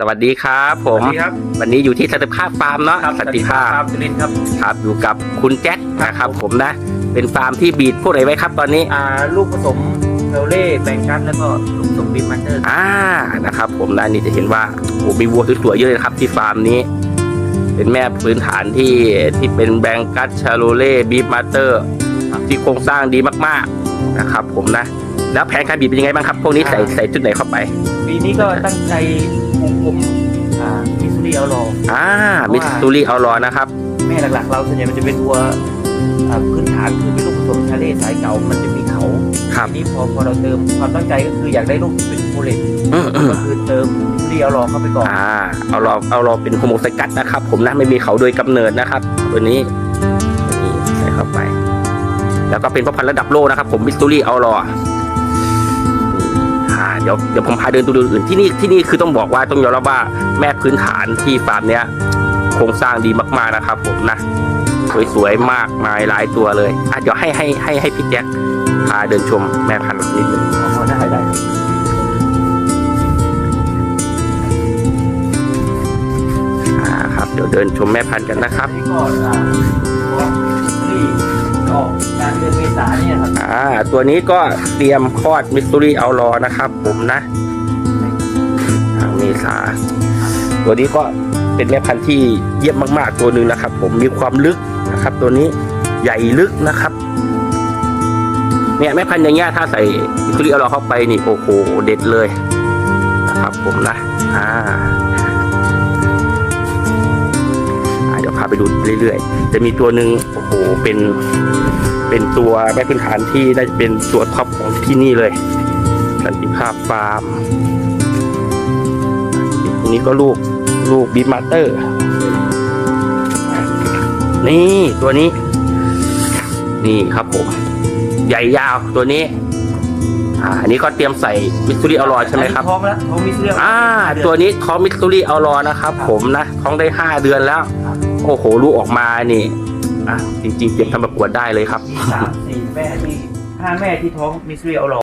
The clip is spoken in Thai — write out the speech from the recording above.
สวัสดีครับผมสวัสดีครับ วันนี้อยู่ที่สันติภาพฟาร์มเนาะสันติภาพฟาร์มสุรินทร์ครับครับ อยู่กับคุณแจ็คนะครับผมนะ เป็นฟาร์มที่บีดพวกไหนไว้ครับตอนนี้อ่าลูกผสมเทลเล่แบงกัสแล้วก็ลูกผสมบิมมันเตอร์อ่านะครับผมนะนี่จะเห็นว่าโอ้มีวัวสวยๆเยอะเลยนะครับที่ฟาร์มนี้ เป็นแม่พื้นฐานที่ที่เป็นแบงกัสชาโลเล่บีฟมาเตอร์ที่โครงสร้างดีมากๆนะครับผมนะ แล้วแผนการบีดเป็นยังไงบ้างครับ พวกนี้ใส่ใส่จุดไหนเข้าไปปีนี้ก็ตั้งใจคุ มคุมอ่ามิสซูรีเอารออ่ามิสซูรี่เอารอนะครับ แม่หลักๆ เราส่วนใหญ่มันจะเป็นวัวอ่าพื้นฐานคือเป็นลูกผสมชาเล่สายเก่ามันจะมีเขาครับทีนี้พอพอเราเติมความตั้งใจก็คืออยากได้ลูกที่เป็นโมเลตอืมอืมก็คือเติมมิสซูรีเอารอเข้าไปก่อนอ่าเอารอเอารอเป็นโฮโมไซกัสนะครับ ผมนะไม่มีเขาโดยกำเนิดนะครับ ตัวนี้นี่ใส่เข้าไป แล้วก็เป็นพ่อพันธุ์ระดับโลกนะครับ ผมมิสตูรี่เอารออ่าเดี๋ยวเดี๋ยวผมพาเดินดูดูอื่นที่นี่ที่นี่คือต้องบอกว่าต้องยอมรับว่าแม่พื้นฐานที่ฟาร์มเนี้ยโครงสร้างดีมากๆนะครับ ผมนะสวยๆมากมายหลายตัวเลยอะเดี๋ยวให้ให้ให้ให้พี่แจ็คพาเดินชมแม่พันธุ์นิดนึงได้ได้ครับอ่าครับเดี๋ยวเดินชมแม่พันธุ์กันนะครับ อ่าตัวนี้ก็เตรียมคลอดมิสซูรี่เอารอนะครับผมนะทางเมษาตัวนี้ก็เป็นแม่พันธุ์ที่เยี่ยมมากๆตัวหนึ่งนะครับ ผมมีความลึกนะครับ ตัวนี้ใหญ่ลึกนะครับเนี่ยแม่พันธุ์อย่างเงี้ยถ้าใส่มิสซูรี่เอารอเข้าไปนี่โอ้โหเด็ดเลยนะครับผมนะอ่าอ่าเดี๋ยวพาไปดูเรื่อยๆ จะมีตัวหนึ่งโอ้โหเป็น เป็นตัวแม่พื้นฐานที่ได้เป็นตัวท็อปของที่นี่เลยสันติภาพฟาร์มตรงนี้ก็ลูกลูกบีมาเตอร์ นี่ตัวนี้ นี่ครับผม ใหญ่ยาวตัวนี้ อ่าอันนี้ก็เตรียมใส่มิสซูรี่อลอยใช่ไหมครับท้องแล้วท้องมิสซูรีอ่า ตัวนี้ท้องมิสซูรี่อลอนะครับผมนะท้องได้ห้าเดือนแล้ว โอ้โหลูกออกมานี่ อะจริงๆเตรียมทำประกวดได้เลยครับมีสามสี่แม่ที่ห้าแม่ที่ท้องมิสซูรีเอาหรอ